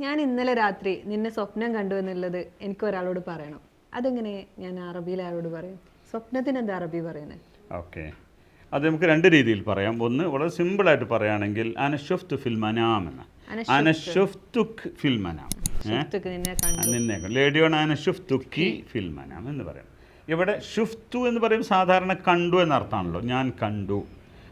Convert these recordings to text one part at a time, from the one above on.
ഞാൻ ഇന്നലെ രാത്രി നിന്നെ സ്വപ്നം കണ്ടു എന്നുള്ളത് എനിക്ക് ഒരാളോട് പറയണം. അതെങ്ങനെ ഞാൻ അറബിയിൽ ആരോട് പറയും? സ്വപ്നത്തിന് എന്താ അറബി പറയുന്നത് ഓക്കെ. അത് നമുക്ക് രണ്ട് രീതിയിൽ പറയാം. ഒന്ന് വളരെ സിമ്പിൾ സിമ്പിളായിട്ട് പറയുകയാണെങ്കിൽ അനഷുഫ്തു എന്ന്. അനഷുഫ്തുക്? നിന്നെ ലേഡിയോൺ അനഷുഫ്തുക്കി എന്ന് പറയാം. ഇവിടെ ഷുഫ്തു എന്ന് പറയും സാധാരണ കണ്ടു എന്നർത്ഥമാണല്ലോ. ഞാൻ കണ്ടു.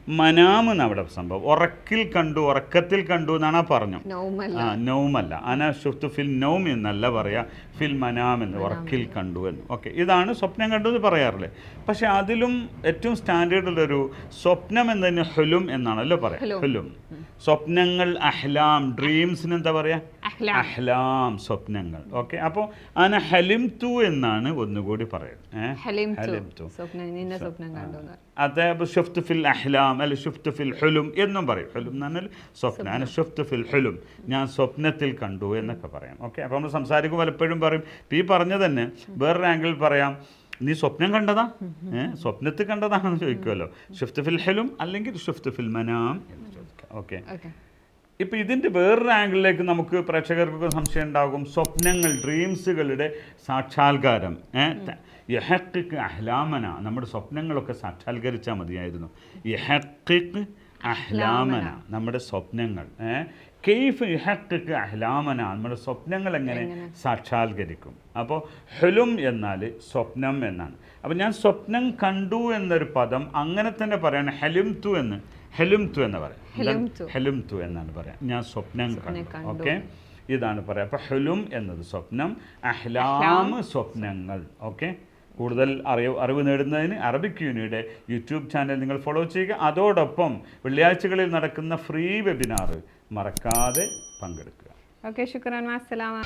മനാം എന്ന് അവിടെ സംഭവം? ഉറക്കിൽ കണ്ടു ഉറക്കത്തിൽ കണ്ടു എന്നാണ് ആ പറഞ്ഞു. നൗമല്ല. ആ നൗമല്ല. അന ഷുഫ്തു ഫിൽ നൗം എന്നല്ല പറയാ ഫിൽ മനാം എന്ന് ഉറക്കിൽ കണ്ടു എന്ന്. ഓക്കെ ഇതാണ് സ്വപ്നം കണ്ടു എന്ന് പറയാറില്ലേ? പക്ഷെ അതിലും ഏറ്റവും സ്റ്റാൻഡേർഡ് ഉള്ളൊരു സ്വപ്നം എന്ന് തന്നെ ഹുലും എന്നാണല്ലോ പറയാം. ഹുലും. ഹുലും. സ്വപ്നങ്ങൾ അഹ്ലാം ഡ്രീംസിന് എന്താ പറയാ? അഹ്ലാം. സ്വപ്നങ്ങൾ. ഓക്കെ അപ്പോൾ അന ഹലിം തു എന്നാണ് ഒന്നുകൂടി പറയുന്നത്. അത് ഷുഫ്ത് ഫിൽ അഹ്ലാം അല്ലെ ഷുഫ്ത് ഫിൽ ഹുലും എന്നും പറയും. ഹുലും എന്ന് പറഞ്ഞാൽ സ്വപ്നം ഞാൻ ഷുഫ്ത് ഫിൽ ഹുലും. ഞാൻ സ്വപ്നത്തിൽ കണ്ടു എന്നൊക്കെ പറയാം. ഓക്കെ അപ്പോൾ നമ്മൾ സംസാരിക്കുമ്പോൾ പലപ്പോഴും പറയും ഈ പറഞ്ഞ തന്നെ വേറൊരു ആംഗിളിൽ പറയാം നീ സ്വപ്നം കണ്ടതാ? ഏഹ് സ്വപ്നത്തിൽ കണ്ടതാണെന്ന് ചോദിക്കുമല്ലോ. ഷുഫ്ത് ഫിൽ ഹലും അല്ലെങ്കിൽ ഷുഫ്ത് ഫിൽ മനാം എന്ന് ചോദിക്കാം. ഓക്കെ. ഓക്കെ ഇപ്പം ഇതിന്റെ വേറൊരു ആംഗിളിലേക്ക് നമുക്ക് പ്രേക്ഷകർക്കൊക്കെ സംശയം ഉണ്ടാകും. സ്വപ്നങ്ങൾ ഡ്രീംസുകളുടെ സാക്ഷാത്കാരം. യഹക്കിക്ക് അഹ്ലാമന. നമ്മുടെ സ്വപ്നങ്ങളൊക്കെ സാക്ഷാത്കരിച്ചാൽ മതിയായിരുന്നു. യഹക്കിക്ക് അഹ്ലാമന. നമ്മുടെ സ്വപ്നങ്ങൾ. കെയ്ഫ് യഹക്കിക്ക് അഹ്ലാമന. നമ്മുടെ സ്വപ്നങ്ങൾ എങ്ങനെ സാക്ഷാത്കരിക്കും. അപ്പോൾ ഹെലും എന്നാൽ സ്വപ്നം എന്നാണ്. അപ്പോൾ ഞാൻ സ്വപ്നം കണ്ടു എന്നൊരു പദം അങ്ങനെ തന്നെ പറയാണ്. ഹെലും തു എന്ന്. ഹെലും തു എന്ന് പറയാം. ഹെലിം തു. എന്നാണ് പറയാം. ഞാൻ സ്വപ്നം കണ്ടു. കണ്ടു. ഓക്കെ? ഇതാണ് പറയാം. അപ്പോൾ ഹെലും എന്നത് സ്വപ്നം. അഹ്ലാം സ്വപ്നങ്ങൾ. ഓക്കെ? കൂടുതൽ അറിവ് അറിവ് നേടുന്നതിന് അറബിക് യൂണിയുടെ യൂട്യൂബ് ചാനൽ നിങ്ങൾ ഫോളോ ചെയ്യുക. അതോടൊപ്പം വെള്ളിയാഴ്ചകളിൽ നടക്കുന്ന ഫ്രീ വെബിനാർ മറക്കാതെ പങ്കെടുക്കുക. ഓക്കെ ശുക്രാൻ മാസലാമ